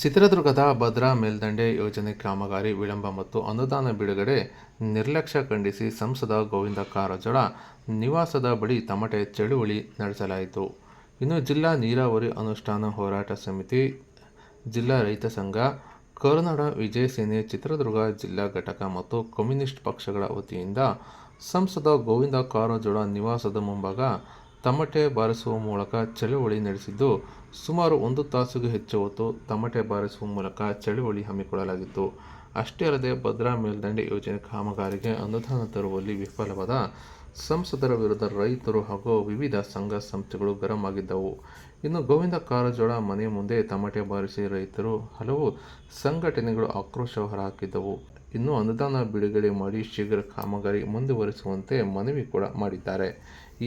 ಚಿತ್ರದುರ್ಗದ ಭದ್ರಾ ಮೇಲ್ದಂಡೆ ಯೋಜನೆ ಕಾಮಗಾರಿ ವಿಳಂಬ ಮತ್ತು ಅನುದಾನ ಬಿಡುಗಡೆ ನಿರ್ಲಕ್ಷ್ಯ ಖಂಡಿಸಿ ಸಂಸದ ಗೋವಿಂದ ಕಾರಜೋಳ ನಿವಾಸದ ಬಳಿ ತಮಟೆ ಚಳುವಳಿ ನಡೆಸಲಾಯಿತು. ಇನ್ನು ಜಿಲ್ಲಾ ನೀರಾವರಿ ಅನುಷ್ಠಾನ ಹೋರಾಟ ಸಮಿತಿ, ಜಿಲ್ಲಾ ರೈತ ಸಂಘ, ಕರುನಾಡ ವಿಜಯ ಸೇನೆ, ಚಿತ್ರದುರ್ಗ ಜಿಲ್ಲಾ ಘಟಕ ಮತ್ತು ಕಮ್ಯುನಿಸ್ಟ್ ಪಕ್ಷಗಳ ವತಿಯಿಂದ ಸಂಸದ ಗೋವಿಂದ ಕಾರಜೋಳ ನಿವಾಸದ ಮುಂಭಾಗ ತಮಟೆ ಬಾರಿಸುವ ಮೂಲಕ ಚಳುವಳಿ ನಡೆಸಿದ್ದು, ಸುಮಾರು ಒಂದು ತಾಸಿಗೂ ಹೆಚ್ಚು ಹೊತ್ತು ತಮಟೆ ಬಾರಿಸುವ ಮೂಲಕ ಚಳುವಳಿ ಹಮ್ಮಿಕೊಳ್ಳಲಾಗಿತ್ತು. ಅಷ್ಟೇ ಅಲ್ಲದೆ ಭದ್ರಾ ಮೇಲ್ದಂಡೆ ಯೋಜನೆ ಕಾಮಗಾರಿಗೆ ಅನುದಾನ ತರುವಲ್ಲಿ ವಿಫಲವಾದ ಸಂಸದರ ವಿರುದ್ಧ ರೈತರು ಹಾಗೂ ವಿವಿಧ ಸಂಘ ಸಂಸ್ಥೆಗಳು ಗರಂ ಆಗಿದ್ದವು. ಇನ್ನು ಗೋವಿಂದ ಕಾರಜೋಳ ಮನೆ ಮುಂದೆ ತಮಟೆ ಬಾರಿಸಿ ರೈತರು ಹಲವು ಸಂಘಟನೆಗಳು ಆಕ್ರೋಶ ಹೊರಹಾಕಿದ್ದವು. ಇನ್ನು ಅನುದಾನ ಬಿಡುಗಡೆ ಮಾಡಿ ಶೀಘ್ರ ಕಾಮಗಾರಿ ಮುಂದುವರಿಸುವಂತೆ ಮನವಿ ಕೂಡ ಮಾಡಿದ್ದಾರೆ.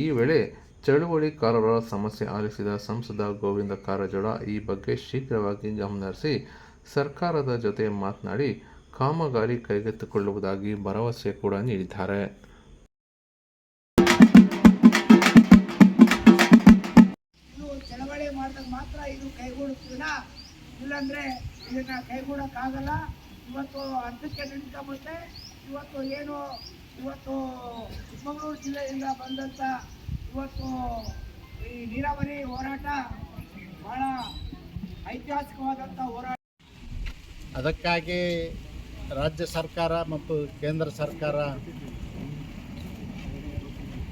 ಈ ವೇಳೆ ಚಳುವಳಿಕಾರರ ಸಮಸ್ಯೆ ಆಲಿಸಿದ ಸಂಸದ ಗೋವಿಂದ ಕಾರಜೋಳ ಈ ಬಗ್ಗೆ ಶೀಘ್ರವಾಗಿ ಗಮನಹರಿಸಿ ಸರ್ಕಾರದ ಜೊತೆ ಮಾತನಾಡಿ ಕಾಮಗಾರಿ ಕೈಗೆತ್ತಿಕೊಳ್ಳುವುದಾಗಿ ಭರವಸೆ ಕೂಡ ನೀಡಿದ್ದಾರೆ. ಚಳವಳಿ ಮಾಡಿದಾಗ ಮಾತ್ರ ಇದು ಕೈಗೂಡುತ್ತಿಲ್ಲ. ಇಲ್ಲಾಂದ್ರೆ ಇದನ್ನ ಕೈಗೂಡಕ್ಕಾಗಲ್ಲ. ಇವತ್ತು ಅರ್ಧಕ್ಕೆ ನಿಂತ್ಕೊಂಬತ್ತೆ ಇವತ್ತು ಏನು, ಇವತ್ತು ಚಿಕ್ಕಮಗಳೂರು ಜಿಲ್ಲೆಯಿಂದ ಬಂದಂಥ ಇವತ್ತು ಈ ನೀರಾವರಿ ಹೋರಾಟ ಬಹಳ ಐತಿಹಾಸಿಕವಾದಂಥ ಹೋರಾಟ. ಅದಕ್ಕಾಗಿ ರಾಜ್ಯ ಸರ್ಕಾರ ಮತ್ತು ಕೇಂದ್ರ ಸರ್ಕಾರ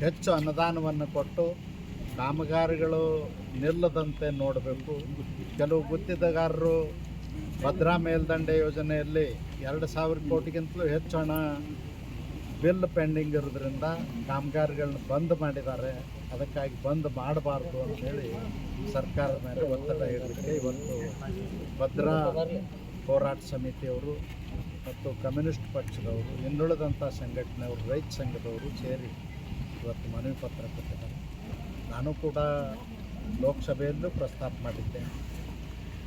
ಹೆಚ್ಚು ಅನುದಾನವನ್ನು ಕೊಟ್ಟು ಕಾಮಗಾರಿಗಳು ನಿಲ್ಲದಂತೆ ನೋಡಬೇಕು. ಕೆಲವು ಗುತ್ತಿಗೆದಾರರು ಭದ್ರಾ ಮೇಲ್ದಂಡೆ ಯೋಜನೆಯಲ್ಲಿ ಎರಡು ಸಾವಿರ ಕೋಟಿಗಿಂತಲೂ ಹೆಚ್ಚು ಹಣ ಬಿಲ್ ಪೆಂಡಿಂಗ್ ಇರೋದ್ರಿಂದ ಕಾಮಗಾರಿಗಳನ್ನ ಬಂದ್ ಮಾಡಿದ್ದಾರೆ. ಅದಕ್ಕಾಗಿ ಬಂದ್ ಮಾಡಬಾರ್ದು ಅಂತೇಳಿ ಸರ್ಕಾರದ ಮೇಲೆ ಒತ್ತಡ ಇಡಲಿಕ್ಕೆ ಇವತ್ತು ಭದ್ರಾ ಹೋರಾಟ ಸಮಿತಿಯವರು ಮತ್ತು ಕಮ್ಯುನಿಸ್ಟ್ ಪಕ್ಷದವರು, ಇನ್ನುಳಿದಂಥ ಸಂಘಟನೆಯವರು, ರೈತ ಸಂಘದವರು ಸೇರಿ ಇವತ್ತು ಮನವಿ ಪತ್ರ ಕೊಟ್ಟಿದ್ದಾರೆ. ನಾನು ಕೂಡ ಲೋಕಸಭೆಯಲ್ಲೂ ಪ್ರಸ್ತಾಪ ಮಾಡಿದ್ದೆ.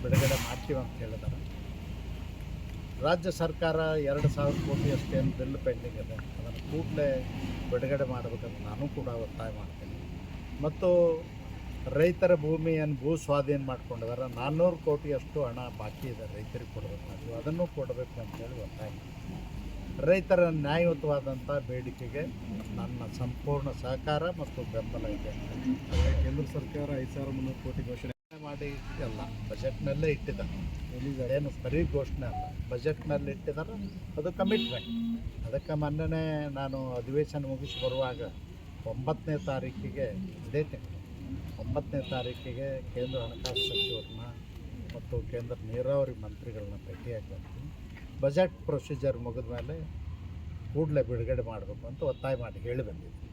ಬಿಡುಗಡೆ ಮಾಡ್ತೀವಿ ಅಂತ ಹೇಳಿದ್ದಾರೆ. ರಾಜ್ಯ ಸರ್ಕಾರ ಎರಡು ಸಾವಿರ ಕೋಟಿ ಅಷ್ಟೇನು ಬಿಲ್ ಪೆಂಡಿಂಗ್ ಇದೆ. ಅದನ್ನು ಕೂಡಲೇ ಬಿಡುಗಡೆ ಮಾಡಬೇಕಂತ ನಾನು ಕೂಡ ಒತ್ತಾಯ ಮಾಡ್ತೀನಿ. ಮತ್ತು ರೈತರ ಭೂಮಿಯನ್ನು ಭೂ ಸ್ವಾಧೀನ ಮಾಡ್ಕೊಂಡಿದ್ದಾರೆ. ನಾನ್ನೂರು ಕೋಟಿಯಷ್ಟು ಹಣ ಬಾಕಿ ಇದೆ ರೈತರಿಗೆ ಕೊಡಬೇಕಾದ್ರು ಅದನ್ನು ಕೊಡಬೇಕು ಅಂತೇಳಿ ಒತ್ತಾಯ. ರೈತರ ನ್ಯಾಯಯುತವಾದಂಥ ಬೇಡಿಕೆಗೆ ನನ್ನ ಸಂಪೂರ್ಣ ಸಹಕಾರ ಮತ್ತು ಬೆಂಬಲ ಇದೆ. ಕೇಂದ್ರ ಸರ್ಕಾರ ಐದು ಸಾವಿರ ಮುನ್ನೂರು ಕೋಟಿ ಘೋಷಣೆ ಮಾಡಿ ಇಟ್ಟಿಲ್ಲ ಬಜೆಟ್ನಲ್ಲೇ ಇಟ್ಟಿದ್ದಾರೆ. ಏನು ಬರೀ ಘೋಷಣೆ ಅಲ್ಲ, ಬಜೆಟ್ನಲ್ಲಿ ಇಟ್ಟಿದ್ದಾರೆ, ಅದು ಕಮಿಟ್ಮೆಂಟ್ ಅದಕ್ಕೆ ಮೊನ್ನೆ ನಾನು ಅಧಿವೇಶನ ಮುಗಿಸಿ ಬರುವಾಗ ಒಂಬತ್ತನೇ ತಾರೀಕಿಗೆ, ಇದೇ ತಿಂಗಳು, ಒಂಬತ್ತನೇ ತಾರೀಕಿಗೆ ಕೇಂದ್ರ ಹಣಕಾಸು ಸಚಿವರನ್ನ ಮತ್ತು ಕೇಂದ್ರ ನೀರಾವರಿ ಮಂತ್ರಿಗಳನ್ನ ಬರ್ತೀನಿ ಬಜೆಟ್ ಪ್ರೊಸೀಜರ್ ಮುಗಿದ ಮೇಲೆ ಕೂಡಲೇ ಬಿಡುಗಡೆ ಮಾಡಬೇಕು ಅಂತ ಒತ್ತಾಯ ಮಾಡಿ ಹೇಳಿ ಬಂದಿದ್ದೆ